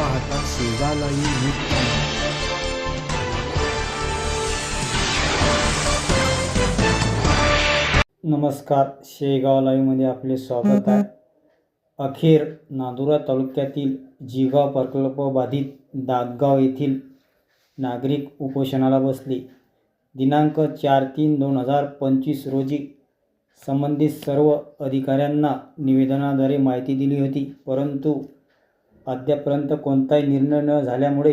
पाहता शेजालाही न्यूज नमस्कार शेगाव लाईव्हमध्ये आपले स्वागत आहे. अखेर नांदुरा तालुक्यातील जिगाव प्रकल्प बाधित दादगाव येथील नागरिक उपोषणाला बसले. दिनांक चार तीन दोन हजार पंचवीस रोजी संबंधित सर्व अधिकाऱ्यांना निवेदनाद्वारे माहिती दिली होती परंतु अद्यापर्यंत कोणताही निर्णय न झाल्यामुळे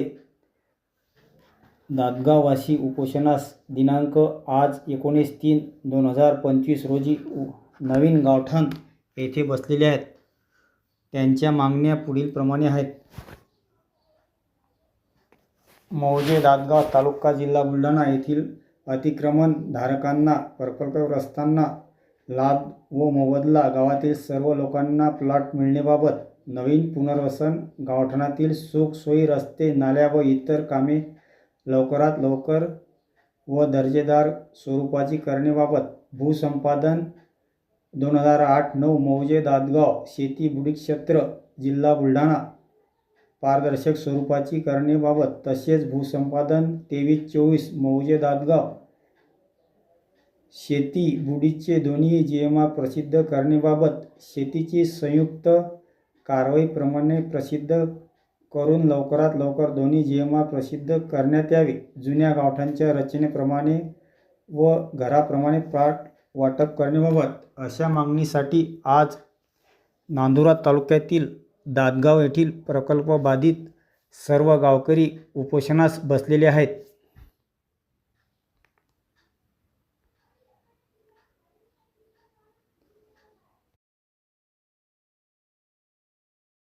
दादगाववासी उपोषणास दिनांक आज एकोणीस तीन दोन हजार पंचवीस रोजी उ नवीन गावठाण येथे बसलेले आहेत. त्यांच्या मागण्या पुढीलप्रमाणे आहेत. मौजे दादगाव तालुका जिल्हा बुलढाणा येथील अतिक्रमण धारकांना प्रकल्पग्रस्तांना लाभ व मोबदला गावातील सर्व लोकांना प्लॉट मिळण्याबाबत नवीन पुनर्वसन गावठाणातील सुखसोयी रस्ते नाल्या व इतर कामे लवकरात लवकर व दर्जेदार स्वरूपाची करणेबाबत भूसंपादन दोन हजार आठ नऊ मौजे दादगाव शेती बुडी क्षेत्र जिल्हा बुलढाणा पारदर्शक स्वरूपाची करणेबाबत तसेच भूसंपादन तेवीस चोवीस मौजे दादगाव शेती बुडीचे दोन्ही जी एम आर प्रसिद्ध करणेबाबत शेतीची संयुक्त कारवाईप्रमाणे प्रसिद्ध करून लवकरात लवकर दोन्ही जी एम आर प्रसिद्ध करण्यात यावे. जुन्या गावठांच्या रचनेप्रमाणे व घराप्रमाणे प्लॉट वाटप करण्याबाबत अशा मागणीसाठी आज नांदुरा तालुक्यातील दादगाव येथील प्रकल्पबाधित सर्व गावकरी उपोषणास बसलेले आहेत.